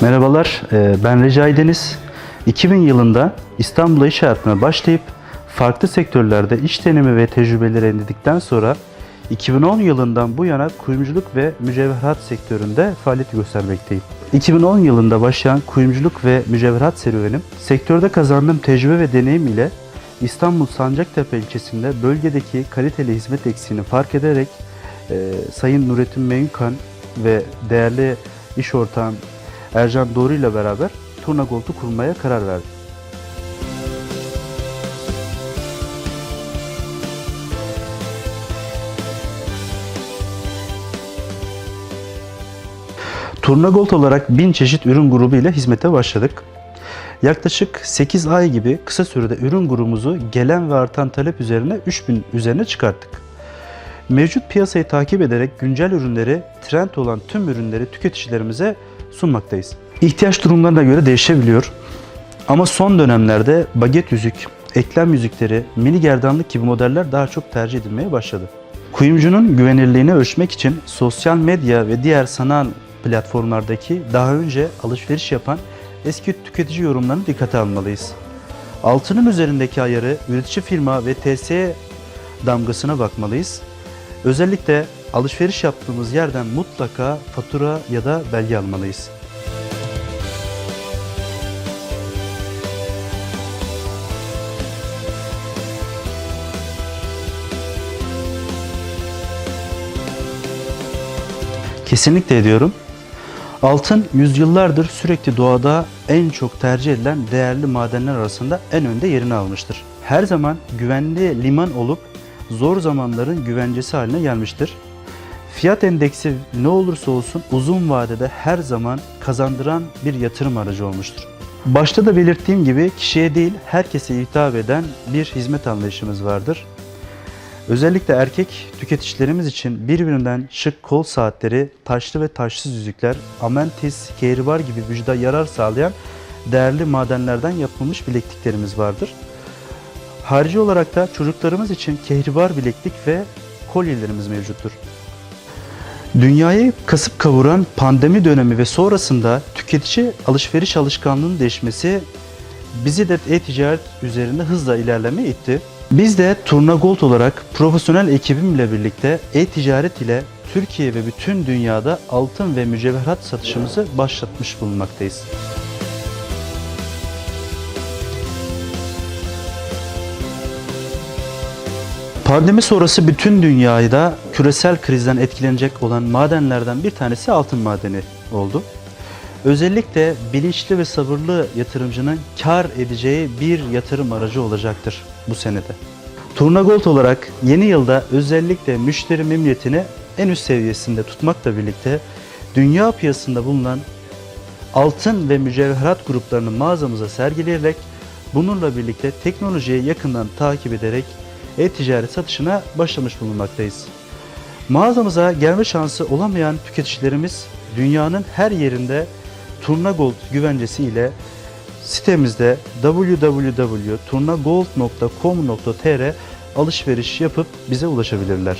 Merhabalar, e, ben Recai Deniz. 2000 yılında İstanbul'a iş hayatına başlayıp farklı sektörlerde iş deneyimi ve tecrübeleri edindikten sonra 2010 yılından bu yana kuyumculuk ve mücevherat sektöründe faaliyet göstermekteyim. 2010 yılında başlayan kuyumculuk ve mücevherat serüvenim, sektörde kazandığım tecrübe ve deneyim ile İstanbul Sancaktepe ilçesinde bölgedeki kaliteli hizmet eksiğini fark ederek e, Sayın Nurettin Meyunkan ve değerli iş ortağım Ercan Doğru ile beraber Turna Gold'u kurmaya karar verdim. Turna Gold olarak 1000 çeşit ürün grubu ile hizmete başladık. Yaklaşık 8 ay gibi kısa sürede ürün grubumuzu gelen ve artan talep üzerine 3000 üzerine çıkarttık. Mevcut piyasayı takip ederek güncel ürünleri, trend olan tüm ürünleri tüketicilerimize sunmaktayız. İhtiyaç durumlarına göre değişebiliyor. Ama son dönemlerde baget yüzük, eklem yüzükleri, mini gerdanlık gibi modeller daha çok tercih edilmeye başladı. Kuyumcunun güvenirliğini ölçmek için sosyal medya ve diğer sanal platformlardaki daha önce alışveriş yapan eski tüketici yorumlarını dikkate almalıyız. Altının üzerindeki ayarı üretici firma ve TSE damgasına bakmalıyız. Özellikle alışveriş yaptığımız yerden mutlaka fatura ya da belge almalıyız. Kesinlikle ediyorum. Altın yüzyıllardır sürekli doğada en çok tercih edilen değerli madenler arasında en önde yerini almıştır. Her zaman güvenli liman olup zor zamanların güvencesi haline gelmiştir. Fiyat endeksi ne olursa olsun uzun vadede her zaman kazandıran bir yatırım aracı olmuştur. Başta da belirttiğim gibi kişiye değil herkese hitap eden bir hizmet anlayışımız vardır. Özellikle erkek tüketicilerimiz için birbirinden şık kol saatleri, taşlı ve taşsız yüzükler, amentis, kehribar gibi vücuda yarar sağlayan değerli madenlerden yapılmış bilekliklerimiz vardır. Harici olarak da çocuklarımız için kehribar bileklik ve kolyelerimiz mevcuttur. Dünyayı kasıp kavuran pandemi dönemi ve sonrasında tüketici alışveriş alışkanlığının değişmesi bizi de e-ticaret üzerinde hızla ilerlemeye itti. Biz de Turna Gold olarak profesyonel ekibimle birlikte e-ticaret ile Türkiye ve bütün dünyada altın ve mücevherat satışımızı başlatmış bulunmaktayız. Pandemi sonrası bütün dünyayı da küresel krizden etkilenecek olan madenlerden bir tanesi altın madeni oldu. Özellikle bilinçli ve sabırlı yatırımcının kar edeceği bir yatırım aracı olacaktır bu senede. Turna Gold olarak yeni yılda özellikle müşteri memnuniyetini en üst seviyesinde tutmakla birlikte dünya piyasasında bulunan altın ve mücevherat gruplarını mağazamıza sergileyerek bununla birlikte teknolojiyi yakından takip ederek e-ticaret satışına başlamış bulunmaktayız. Mağazamıza gelme şansı olamayan tüketicilerimiz dünyanın her yerinde Turna Gold güvencesi ile sitemizde www.turnagold.com.tr alışveriş yapıp bize ulaşabilirler.